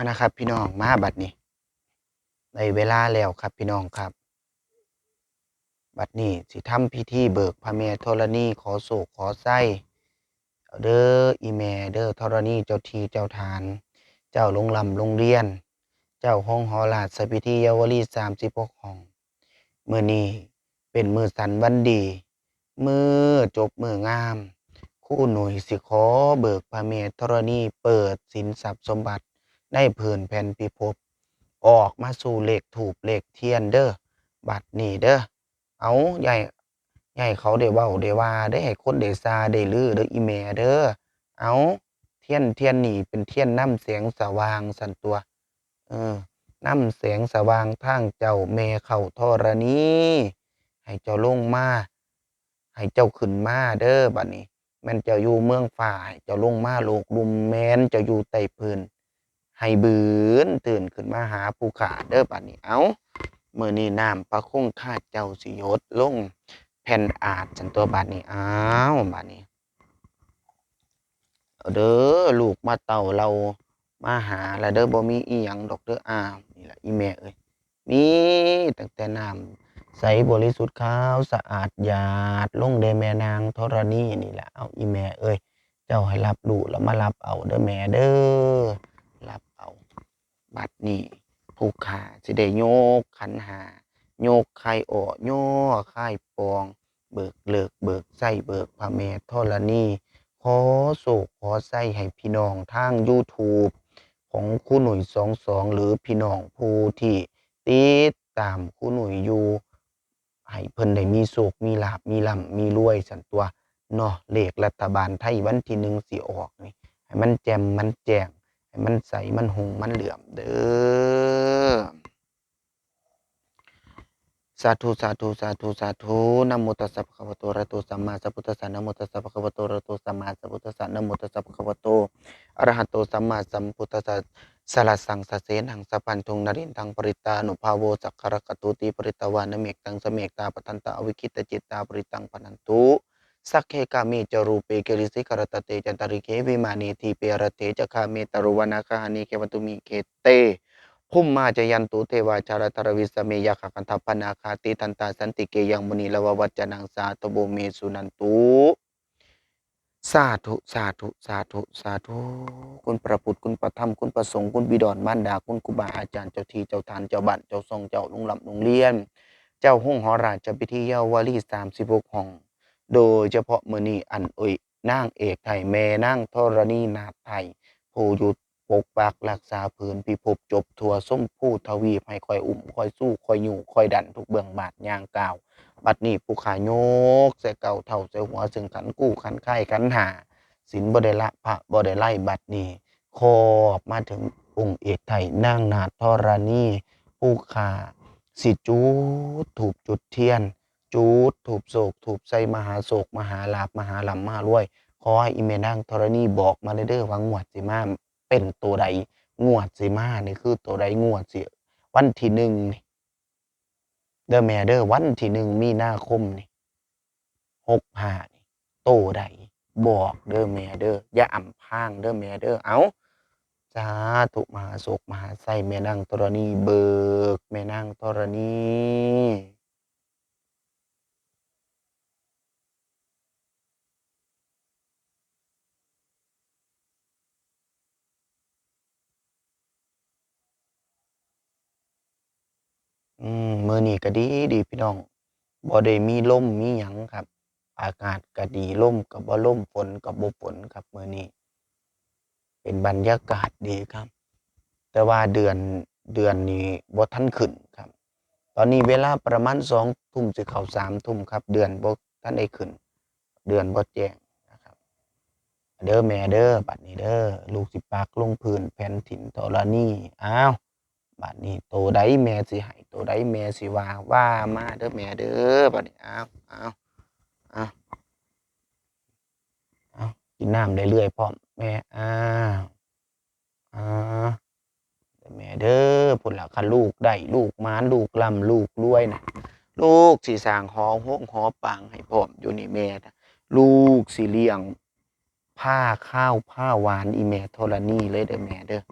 อันนะครับพี่น้องมาบัดนี้ในเวลาแล้วครับพี่น้องครับ บัดนี้สิทำพิธีเบิกพระแม่ธรณีขอโศกขอไส้เอาเด้ออีแม่เด้อธรณีเจ้าทีเจ้าทาน เจ้าลงลำโรงเรียน เจ้าห้องหอราชพิธีเยาวรีสามสิบหกห้องมือนี้เป็นมือสันวันดี มือจบมืองาม คู่หน่วยสิขอเบิกพระเมธรณีเปิดสินทรัพย์สมบัติ ในผืนแผ่นพิภพออกมาสู่เลขถูกเลขเทียนเด้อบัดนี้เด้อเอาใหญ่ใหญ่เขาได้เว้าได้ว่าได้ให้คนได้ซาได้ลือเด้ออีแม่เด้อเอาเทียนเทียนนี่เป็นเทียนน้ำแสงสว่างสันตัวเออน้ำแสงสว่างทางเจ้าแม่เข้าธรณีให้เจ้าลงมาให้เจ้าขึ้นมาเด้อบัดนี้แม่นเจ้าอยู่เมืองฝ่ายเจ้าลงมาโลกลุมแมนเจ้าอยู่ใต้พื้น ให้บืนตื่นขึ้นมาหาผู้ขาเด้อบัดนี้เอาเมื่อนี้น้ำประคงข้าเจ้าสิยดลงแผ่นอาจจันตัวบัดนี้อ้าวบัดนี้เด้อลูกมาเต่าเรามาหาและเด้อบ่มีอีหยังดอกเด้ออ้าวนี่ละอีแม่เอ้ยมีตั้งแต่น้ำใสบริสุทธิ์ขาวสะอาดหยาดลงเดแม่นางธรณีนี่แหละเอาอีแม่เอ้ยเจ้าให้รับรู้แล้วมารับเอาเด้อแม่เด้อ บัดนี้ผู้ขาสิได้โยกขันหา โยกไข่ออกย่อไข่ปอง เบิกเลิกเบิกไส้เบิกพระแม่ธรณีขอโศกขอไส้ให้พี่น้องทาง YouTube ของคู่หนุ่ยสองสองหรือพี่น้องผู้ที่ติดตามคู่หนุ่ยอยู่ให้เพิ่นได้มีโศกมีลาบมีล่ำมีรวยสันตัวเนาะเลขรัฐบาลไทยวันที่หนึ่งสิออกนี่ให้มันแจ่มมันแจ้ง ให้มันใสมันหงมันเหลื่อมเด้อสาธุสาธุสาธุสาธุนะโมตัสสะภะคะวะโตอะระหะโตสัมมาสัมพุทธัสสะนะโมตัสสะภะคะวะโตอะระหะโตสัมมาสัมพุทธัสสะนะโมตัสสะภะคะวะโตอะระหะโตสัมมาสัมพุทธัสสะสลัสังสเสนังสะพันธุงนรินทังปริตานุภาโวสักขรกตุติปริตวานเมกตังสเมกตาปทันตาอวิคิตจิตตาปริตังปนันตุ สักเคกามีจรูปเปเกริสิกรตเตจันตริเควิมานีทีเปรเตจคาเมตรุวนาคาหานิเควันตุมีเคเตภุมมาจะยันตุเทวาชารตรวิสเมยาขคันทปนาคาติทันตาสันติเกยังมุนีลววัจจนังสาตโบเมสุนันตุสาธุสาธุสาธุสาธุคุณพระพุทธคุณพระธรรมคุณพระสงฆ์คุณบิดรมารดาคุณครูบาอาจารย์เจ้าทีเจ้าทานเจ้าบ้านเจ้าทรงเจ้าลุงหลำลุงเลียน เจ้าห้องหอราชพิธีเยาวรีสามสิบหกห้อง โดยเฉพาะมือนีอันอ่ยนางเอกไทยแม่นางธรณีนาไทยผู้หยุดปกปักรักษาผืนพิภพจบทัวส้มผู้ทวีปให้คอยอุ่มคอยสู้คอยอยู่คอยดันทุกเบื้องบาทยางกล่าว บัดนี้ผู้ขาโยกใส่เก่าเท่าใส่หัวซึ่งขันกู้ขันไข่ขันหาสินบดละพระบดไล่บัดนี้คอบมาถึงองค์เอกไทยนางนาถธรณีผู้ขาสิจูดถูกจุดเทียน จูดถูกโศกถูกใส่มหาโศก มหาลาบมหาลำมหารวย ขอให้อีเมนางธรณีบอกมาเด้อว่างวดสิมาเป็นตัวใดงวดสิมานี่คือตัวใดงวดสิวันที่หนึ่งนี่เดอแม่เด้อวันที่หนึ่งมีนาคมนี่หกห้านี่โตใดบอกเดอแม่เด้ออย่าอ่ำพางเดอแม่เด้อเอาสาธุมหาโศกมหาไส้แม่นางธรณีเบิกแม่นางธรณี อืมมื้อนี้ก็ดีดีพี่น้องบ่ได้มีลมมีหยังครับ อากาศก็ดีลมก็บ่ลมฝนก็บ่ฝนครับมื้อนี้ เป็นบรรยากาศดีครับ แต่ว่าเดือนเดือนนี้บ่ทันขึ้นครับ ตอนนี้เวลาประมาณสองทุ่มสิเข้าสามทุ่มครับ เดือนบ่ทันได้ขึ้น เดือนบ่แจ้งนะครับ เด้อแม่เด้อบัดนี้เด้อลูกสิปักลงพื้นแผ่นถิ่นธรณีอ้าว บัดนี้โตใดแม่สิให้โตใดแม่สิว่าว่ามาเด้อแม่เด้อบัดนี้อ้าวอ้าวอ้าวอ้าวกินน้ำได้เรื่อยพร้อมแม่อ้าวอ้าวเด้อแม่เด้อพุ่นล่ะคันลูกได้ลูกมานลูกร่ำลูกรวยนะลูกสิสร้างหอหงหอปังให้พร้อมอยู่นี่แม่นะลูกสิเลี้ยงผ้าข้าวผ้าหวานอีแม่ธรณีเลยเด้อแม่เด้อ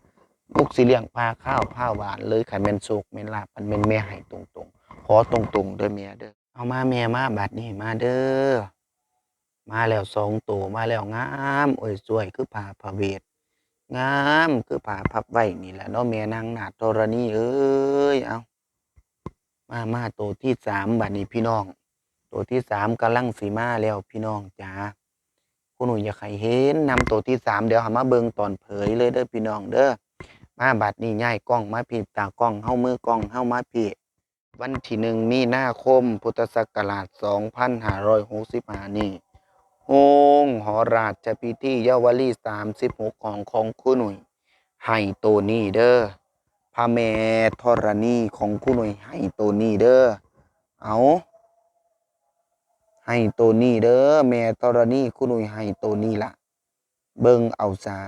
มุกสิเลี้ยงปลาข้าวผ้าหวานเลยขันแม่นโศกแม่นลาบมันแม่นแม่ให้ตรงๆ ขอตรงๆเด้อแม่เด้อเอามาแม่มาบัดนี้มาเด้อมาแล้วสองตัวมาแล้วงามโอ้ยสวยคือผ้าพระเวทงามคือผ้าพับไว้นี่แหละเนาะแม่นางนาฏธรณีเอ้ยเอามามาตัวที่สามบัดนี้พี่น้อง ตัวที่สามกำลังสีมาแล้วพี่น้องจ้าคุณหนูอยากให้เห็นนำตัวที่สามเดี๋ยวหามาเบิงตอนเผยเลยเด้อพี่น้องเด้อ มาบัดนี้ย้ายกล้องมาพี่ตากล้องเฮามือกล้องเฮามาพี่วันที่หนึ่งมีนาคมพุทธศักราช2565นี่โองหอราชพิธีเยาวลี36ของของคุณหนุ่ยให้ตัวนี้เด้อพระแม่ธรณีของคุณหนุ่ยให้ตัวนี้เด้อเอาให้ตัวนี้เด้อแม่ธรณีคุณหนุ่ยให้ตัวนี้ละเบิ่งเอาสา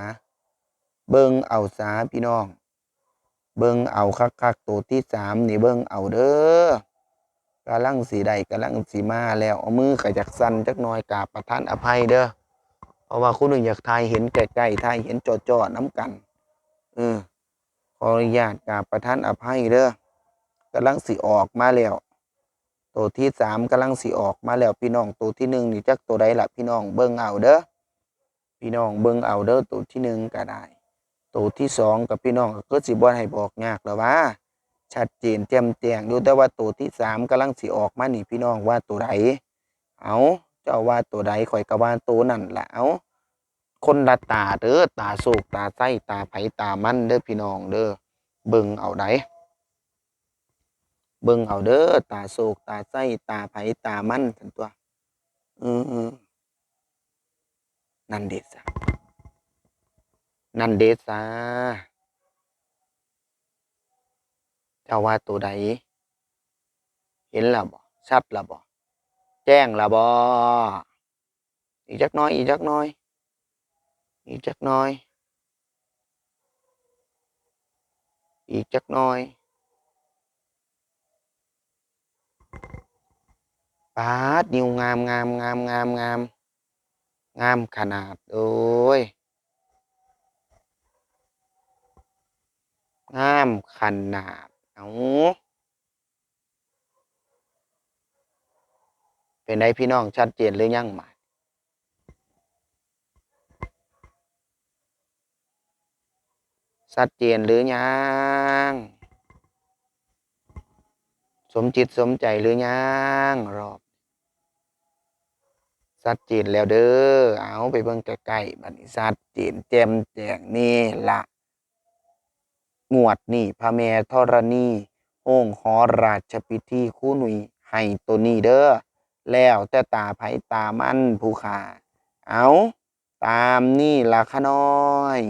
เบิ่งเอาสาพี่น้อง เบิ่งเอาคักๆตัวที่สามนี่เบิ่งเอาเด้อกำลังสีใดกำลังสีมาแล้วเอามือกระจักสันจักน่อยกาประทานอภัยเด้อเพราะว่าคุณหนึ่งอยากทายเห็นใกล้ๆทายเห็นจ่อๆน้ำกันเออขออนุญาตกาประทานอภัยเด้อกำลังสีออกมาแล้วตัวที่สามกำลังสีออกมาแล้วพี่น้องตัวที่หนึ่งนี่จักตัวใดละพี่น้องเบิ่งเอาเด้อพี่น้องเบิ่งเอาเด้อตัวที่หนึ่งก็ได้ ตัวที่สองกับพี่น้องก็สิบ่ให้บอกยากแล้วว่า ชัดเจนแจ่มแจ้งอยู่แต่ว่าตัวที่สามกำลังสิออกมานี่พี่น้องว่าตัวใดเอาเจ้าว่าตัวใดข่อยก็ว่าตัวนั่นแหละเอาคนละตาเด้อตาโศกตาไส้ตาไผตามันเด้อพี่น้องเด้อเบิ่งเอาไดเบิ่งเอาเด้อตาโศกตาไส้ตาไผตามันสันตัว อือนั่นเด็ดซะ นันเดชาเจ้าว่าตัวใด เห็นล้วบ่ชัดล้วบ่แจ้งล้วบ่อีกจักน้อย อีกจักน้อย อีกจักน้อย อีกจักน้อยปาดนิวงามงามงามงามงามงามขนาด โอ้ย งามขนาดเอาเป็นไดพี่น้องชัดเจนหรือยังหมาชัดเจนหรือยังสมจิตสมใจหรือยังรอบชัดเจนแล้วเด้อ เอาไปเบิ่งใกล้ๆบัดนี้ชัดเจนแจ่มแจ้งนี่ละ งวดนี่พระแม่ธรณีองหอราชพิธีคู่หนุยให้ตัวนี้เด้อแล้วแต่ตาไผตามันผู้ขาเอาตามนี่ละขน้อย